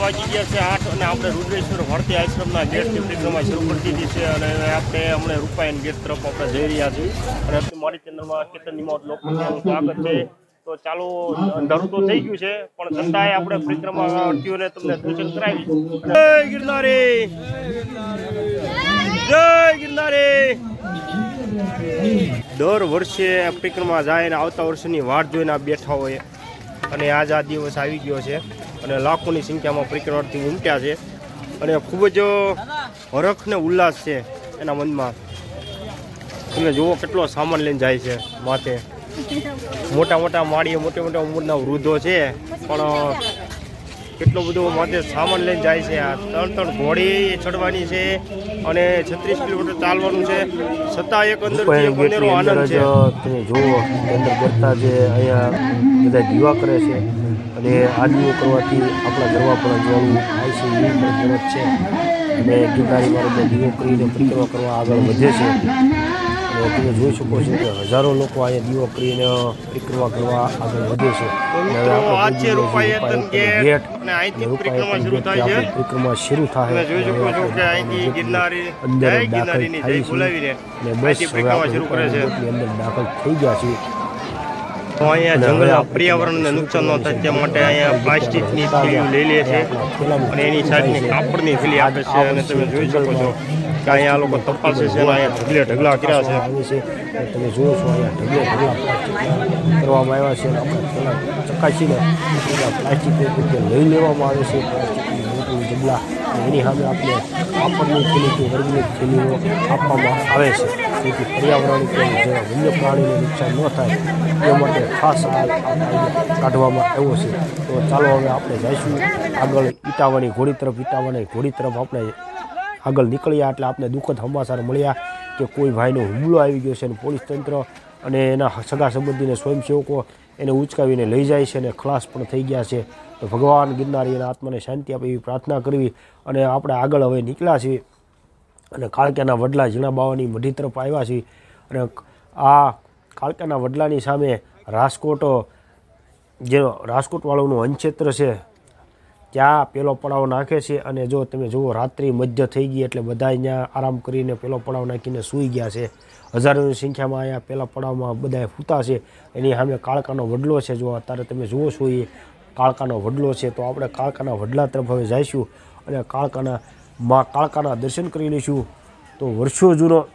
વાગી ગયા છે આઠ અને આપણે રુદ્રેશ્વર ભારતી આશ્રમના ગેટની પરિક્રમા શરૂ કરી દીધી છે અને આપણે હમણાં રૂપાયણ ગેટ તરફ આપણે જઈ રહ્યા છીએ. અને મારી ચેનલમાં કેતન નિમાવત લોકોનું સ્વાગત છે. તો ચાલો અંધારું તો થઈ ગયું છે, પણ છતાંય આપણે પરિક્રમા અર્થીઓને તમને સૂચન કરાવી જય ગિરનારી! જય ગિરનારી! દર વર્ષે પરિક્રમા જાય અને આવતા વર્ષની વાટ જોઈને આ બેઠા હોય. અને આજ આ દિવસ આવી ગયો છે. અને લાખોની સંખ્યામાં પરિક્રમાર્થી ઉમટ્યા છે. અને ખૂબ જ હરખ ને ઉલ્લાસ છે એના મનમાં. તમે જુઓ કેટલો સામાન લઈને જાય છે માથે. મોટા મોટા માળીએ મોટા મોટા ઉંમરના વૃદ્ધો છે. પણ કેટલો બધો માથે સામાન લઈને જાય છે આ. ત્રણ ત્રણ ઘોડી ચડવાની છે. અને છત્રીસ કિલોમીટર ચાલવાનું છે. છતાં એક અંદર આનંદ છે. તમે જુઓ અંદર કરતા જે અહીંયા બધા દીવા કરે છે અને આ દીવો કરવાથી આપણા ગરવા પણ જોવાનું થાય છે એવી પણ જરૂર છે. અને ગિરનારી માર્ગે દીવો કરીને પરિક્રમા કરવા આગળ વધે છે. તમે જોઈ શકો છો કે હજારો લોકો અહીંયા દીવો કરીને પરિક્રમા કરવા આગળ વધે છે. હવે આ આપણે રૂપાયતન પરિક્રમા શરૂ થાય છો. અંદર દાખલ થઈ ગયા છે અહીંયા જંગલના પર્યાવરણને નુકસાન ન થાય તે માટે અહીંયા પ્લાસ્ટિકની થેલીઓ લઈ લે છે અને એની સાઈડની કાપડની થેલી આપે છે અને તમે જોઈ શકો છો. કે અહીંયા આ લોકો તપાસે છે અને અહીંયા ઢગલે ઢગલા કર્યા છે. આવે છે તમે જુઓ છો, અહીંયા ઢગલે ઢગલા કરવામાં આવ્યા છે. પેલા ચકાસીને પ્લાસ્ટિક લઈ લેવામાં આવે છે જબલા, એની સામે આપણે કાપડની થેલી કે વર્ગની થેલીઓ આપવામાં આવે છે. જેથી પર્યાવરણ કે જે વન્ય પ્રાણીને નુકસાન ન થાય, એ માટે ખાસ કાઢવામાં આવ્યો છે. તો ચાલો હવે આપણે જઈશું આગળ ઈટાવાની ઘોડી તરફ ઈટાવાની ઘોડી તરફ આપણે આગળ નીકળ્યા એટલે આપને દુઃખદ સમાચાર મળ્યા કે કોઈ ભાઈનો હુમલો આવી ગયો છે અને પોલીસ તંત્ર અને એના સગા સંબંધીને સ્વયંસેવકો એને ઉચકાવીને લઈ જાય છે અને ખલાસ પણ થઈ ગયા છે. તો ભગવાન ગિરનારી એના આત્માને શાંતિ આપે એવી પ્રાર્થના કરવી અને આપણે આગળ હવે નીકળ્યા છીએ અને કાળક્યાના વડલા ઝીણા બાવાની મઢી તરફ આવ્યા છીએ અને આ કાળક્યાના વડલાની સામે રાજકોટ, જે રાજકોટવાળાનું અંચેત્ર છે ત્યાં પેલો પડાવ નાખે છે અને જો તમે જુઓ, રાત્રિ મધ્ય થઈ ગઈ એટલે બધા અહીંયા આરામ કરીને પહેલો પડાવ નાખીને સૂઈ ગયા છે. હજારોની સંખ્યામાં અહીંયા પહેલા પડાવમાં બધા ફૂતા છે. એની સામે કાળકાનો વડલો છે. જો અત્યારે તમે જુઓ છો એ કાળકાનો વડલો છે, તો આપણે કાળકાના વડલા તરફ હવે જઈશું અને કાળકાના માં કાળકાના દર્શન કરી લઈશું. તો વર્ષો જૂનો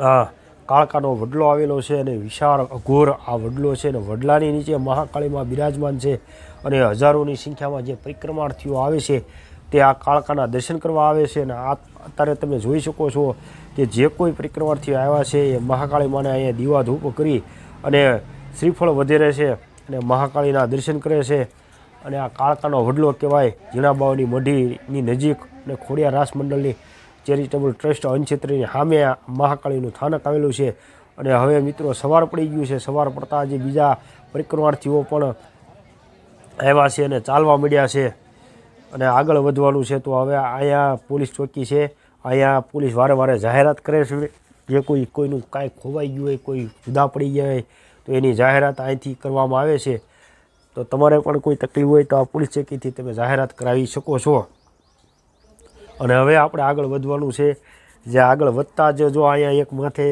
આ કાળકાનો વડલો આવેલો છે અને વિશાળ અઘોર આ વડલો છે અને વડલાની નીચે મહાકાળીમાં બિરાજમાન છે અને હજારોની સંખ્યામાં જે પરિક્રમાર્થીઓ આવે છે તે આ કાળકાના દર્શન કરવા આવે છે અને આ અત્યારે તમે જોઈ શકો છો કે જે કોઈ પરિક્રમાર્થીઓ આવ્યા છે એ મહાકાળી માને અહીંયા દીવા ધૂપ કરી અને શ્રીફળ વધેરે છે અને મહાકાળીના દર્શન કરે છે અને આ કાળકાનો વડલો કહેવાય. ઝીણાબાવની મઢીની નજીક અને ખોડિયા રાસ મંડળની ચેરિટેબલ ટ્રસ્ટ અંચેત્રીની સામે મહાકાળીનું સ્થાનક આવેલું છે. અને હવે મિત્રો સવાર પડી ગયું છે. સવાર પડતા જે બીજા પરિક્રમાર્થીઓ પણ આવ્યા છે અને ચાલવા મળ્યા છે. અને આગળ વધવાનું છે તો હવે અહીંયા પોલીસ ચોકી છે. અહીંયા પોલીસ વારે વારે જાહેરાત કરે છે. જે કોઈ, કોઈનું કાંઈ ખોવાઈ ગયું હોય, કોઈ જુદા પડી ગયા હોય, તો એની જાહેરાત અહીંથી કરવામાં આવે છે. તો તમારે પણ કોઈ તકલીફ હોય તો આ પોલીસ ચોકીથી તમે જાહેરાત કરાવી શકો છો. અને હવે આપણે આગળ વધવાનું છે. જે આગળ વધતા જ જો અહીંયા એક માથે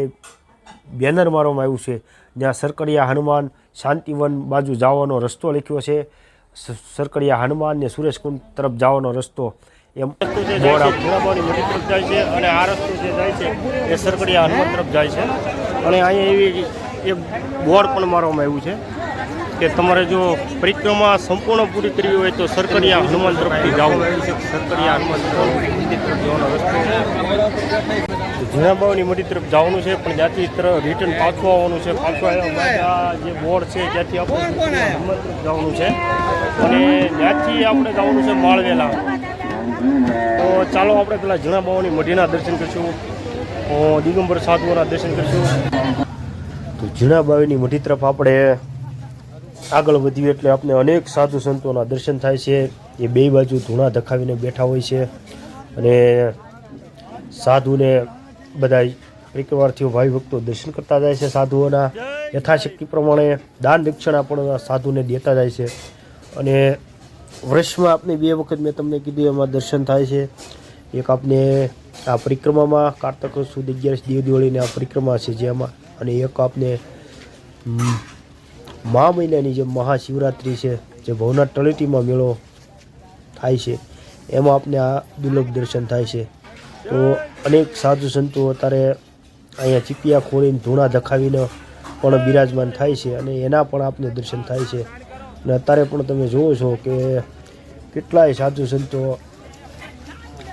બેનર મારવામાં આવ્યું છે, જ્યાં સરકડિયા હનુમાન શાંતિવન બાજુ જવાનો રસ્તો લખ્યો છે. સરકડિયા હનુમાન ને સુરેશકુંડ તરફ જવાનો રસ્તો એમ જાય છે અને આ રસ્તો જે જાય છે, એ સરકડિયા હનુમાન તરફ જાય છે. અને અહીંયા એવી એક બોર્ડ પણ મારવામાં આવ્યું છે. કે તમારે જો પરિક્રમા સંપૂર્ણ પૂરી કરવી હોય તો સરકરિયા હનુમાન તરફથી જવું સરકરિયા હનુમાન તરફ મંદિર તરફ જવાનું છે, પણ ત્યાંથી રિટર્ન પાછું આવવાનું છે, પાછું આવ્યા જે બોર્ડ છે, ત્યાંથી આપણે હનુમાન તરફ જવાનું છે. અને ત્યાંથી આપણે જવાનું છે માળવેલા. તો ચાલો આપણે પેલા જીણાબાવાની મઢીના દર્શન કરીશું. દિગંબર સાધુઓના દર્શન કરીશું. તો ઝીણાબાવીની મઢી તરફ આપણે આગળ વધ્યું એટલે આપણે અનેક સાધુ સંતોના દર્શન થાય છે. એ બે બાજુ ધૂણા ધખાવીને બેઠા હોય છે. અને સાધુને બધા પરિક્રમાર્થીઓ ભાઈ ભક્તો દર્શન કરતા જાય છે સાધુઓના. યથાશક્તિ પ્રમાણે દાન દક્ષિણા પણ સાધુને દેતા જાય છે. અને વર્ષમાં આપણે બે વખત મેં તમને કીધું એમાં દર્શન થાય છે. એક આપને આ પરિક્રમામાં કારતક સુદ અગિયારસ દેવ દિવાળીની આ પરિક્રમા છે જેમાં અને એક આપને મહા મહિનાની જે મહાશિવરાત્રિ છે, જે ભવનાથ તળેટીમાં મેળો થાય છે, એમાં આપને આ દુર્લભ દર્શન થાય છે. તો અનેક સાધુ સંતો અત્યારે અહીંયા ચીપિયા ખોળીને ધૂણા ધખાવીને પણ બિરાજમાન થાય છે અને એના પણ આપને દર્શન થાય છે. અને અત્યારે પણ તમે જુઓ છો કે કેટલાય સાધુ સંતો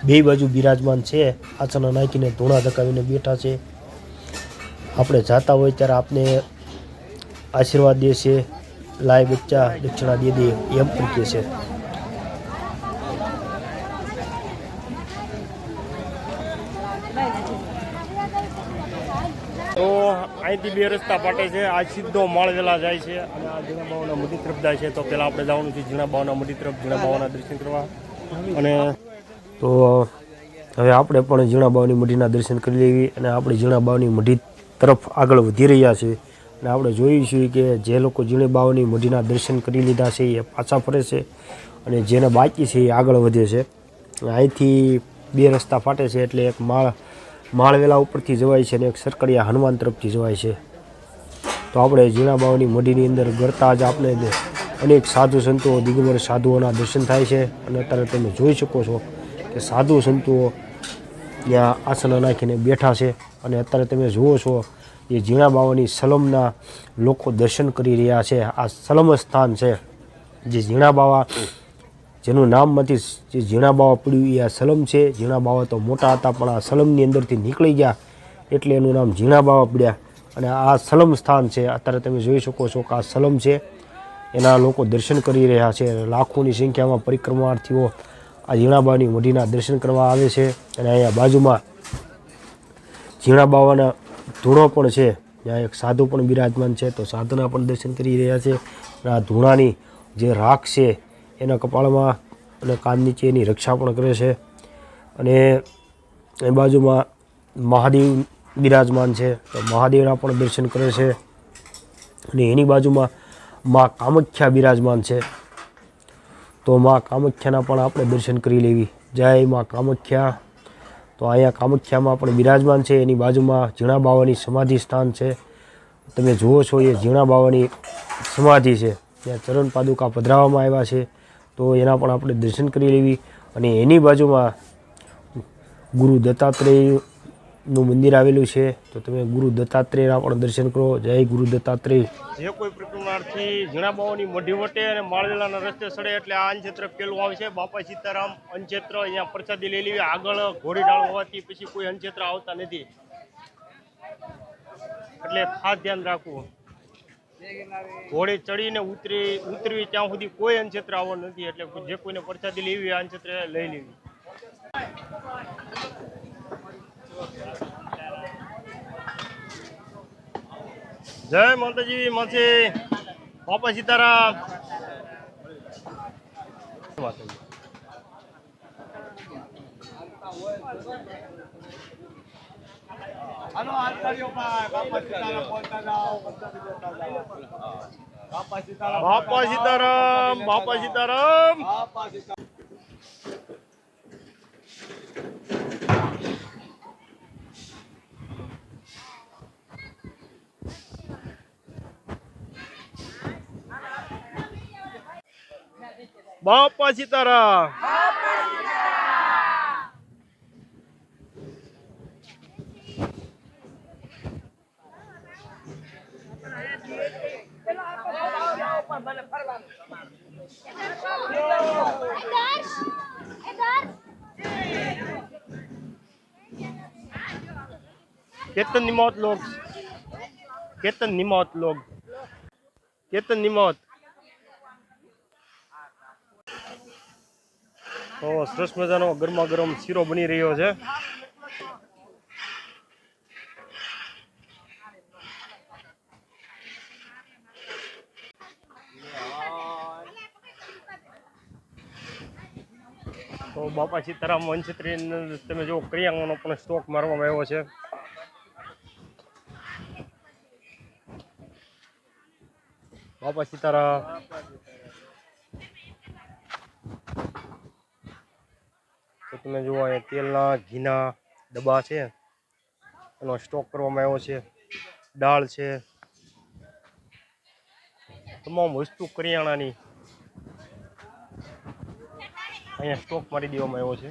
બે બાજુ બિરાજમાન છે આસના નાખીને ધૂણા ધકાવીને બેઠા છે. આપણે જાતા હોય ત્યારે આપને આશીર્વાદ દે છે લાય બચ્ચા દક્ષિણા દે દે એમ પણ કહે છે. તો અહીંથી બે રસ્તા પાટે છે આ સીધો માળવેલા જાય છે અને આ ઝીણા બાવાના મંદિર તરફ જાય છે. તો પહેલાં આપણે જવાનું છે ઝીણા બાવાના મંદિર તરફ ઝીણા બાવાના દર્શન કરવા. અને તો હવે આપણે પણ ઝીણા બાવની મઢીના દર્શન કરી લેવી અને આપણે ઝીણા બાવની મઢી તરફ આગળ વધી રહ્યા છીએ. અને આપણે જોયું છીએ કે જે લોકો ઝીણી બાવની મઢીના દર્શન કરી લીધા છે, એ પાછા ફરે છે અને જેને બાકી છે એ આગળ વધે છે. અહીંથી બે રસ્તા ફાટે છે એટલે એક માળ, માળવેલા ઉપરથી જવાય છે અને એક સરકડિયા હનુમાન તરફથી જવાય છે. તો આપણે ઝીણા બાવની મઢીની અંદર ગરતા જ આપણે અનેક સાધુ સંતો, દિગંબર સાધુઓના દર્શન થાય છે અને અત્યારે તમે જોઈ શકો છો કે સાધુ સંતો ત્યાં આસન નાખીને બેઠા છે અને અત્યારે તમે જુઓ છો એ ઝીણા બાવાની સલમના લોકો દર્શન કરી રહ્યા છે. આ સલમ સ્થાન છે જે ઝીણા બાવા, જેનું નામમાંથી જે ઝીણા બાવા પડ્યું, એ આ સલમ છે. ઝીણા બાવા તો મોટા હતા, પણ આ સલમની અંદરથી નીકળી ગયા એટલે એનું નામ ઝીણા બાવા પડ્યા. અને આ સલમ સ્થાન છે. અત્યારે તમે જોઈ શકો છો કે આ સલમ છે. એના લોકો દર્શન કરી રહ્યા છે. લાખોની સંખ્યામાં પરિક્રમાર્થીઓ આ ઝીણાબાની મઢીના દર્શન કરવા આવે છે. અને અહીંયા બાજુમાં ઝીણા બાવાના ધૂણો પણ છે. ત્યાં એક સાધુ પણ બિરાજમાન છે, તો સાધુના પણ દર્શન કરી રહ્યા છે. અને આ ધૂણાની જે રાખ છે, એના કપાળમાં અને કાન નીચે એની રક્ષા પણ કરે છે. અને એ બાજુમાં મહાદેવ બિરાજમાન છે, તો મહાદેવના પણ દર્શન કરે છે. અને એની બાજુમાં મા કામખ્યા બિરાજમાન છે. તો મા કામખ્યાના પણ આપણે દર્શન કરી લેવી. જય મા કામખ્યા. તો અહીંયા કામખ્યામાં પણ બિરાજમાન છે, એની બાજુમાં ઝીણા બાવાની સમાધિ સ્થાન છે. તમે જુઓ છો, એ ઝીણા બાવાની સમાધિ છે. ત્યાં ચરણ પાદુકા પધરાવવામાં આવ્યા છે. તો એના પણ આપણે દર્શન કરી લેવી. અને એની બાજુમાં ગુરુ દત્તાત્રેયનું મંદિર આવેલું છે. તો તમે ગુરુ દત્તાત્રેયના પણ દર્શન કરો. જય ગુરુ દત્તાત્રેય. જે કોઈ પ્રકરણાર્થી જણાબાઓની મઢી વટે અને માળવેલાના રસ્તે સડે એટલે આ અંચેત્ર પેલું આવશે બાપા સીતારામ અંચેત્ર અહીંયા પ્રસાદી લઈ લેવી. આગળ ઘોડી ડાળ હોવાથી પછી કોઈ અંચેત્ર આવતા નથી. એટલે ખાસ ધ્યાન રાખવું. ઘોડે ચડીને ઉતરી, ઉતરવી ત્યાં સુધી કોઈ અંચેત્ર આવવાનું નથી. એટલે જે કોઈને પ્રસાદી લેવી આ લઈ લેવી. જય માતાજી માસી. બાપા સીતારામ. હાલો હાથ ભાઈ. બાપા સીતારામ બોલતા જાઓ બધા બોલતા જાઓ. બાપા સીતારામ બાપા સીતારામ બાપા સીતારામ. બાપા સીતારામ. બાપા સીતારામ કેતન નિમોત લોગ કેતન નિમોત લોગ કેતન નિમોત તો સરસ મજાનો ગરમા ગરમ શીરો બની રહ્યો છે. તો બાપા સીતારામ વંચિત્રી તમે જો ક્રિયાંગનો પણ સ્ટોક મારવામાં આવ્યો છે. બાપા સીતારામ. તો તમે જુઓ અહીંયા તેલના ઘીના ડબ્બા છે. એનો સ્ટોક કરવામાં આવ્યો છે. દાળ છે. તમામ વસ્તુ કરિયાણાની અહીંયા સ્ટોક મારી દેવામાં આવ્યો છે.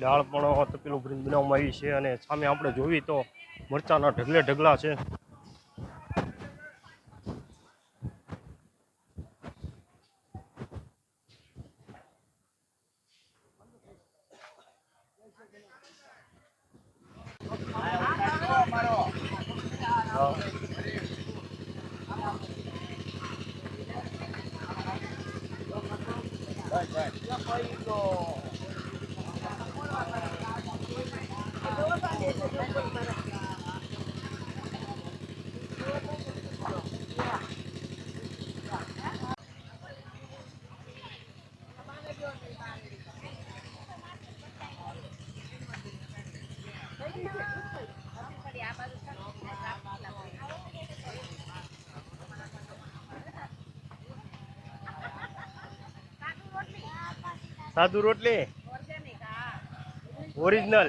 દાળ પણ તપેલું ભરીને બનાવવામાં આવી છે અને સામે આપણે જોવી તો મરચાંના ઢગલે ઢગલા છે. Thank you. સાદુ રોટલી? ઓરિજિનલ?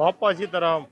બાપા સીતારામ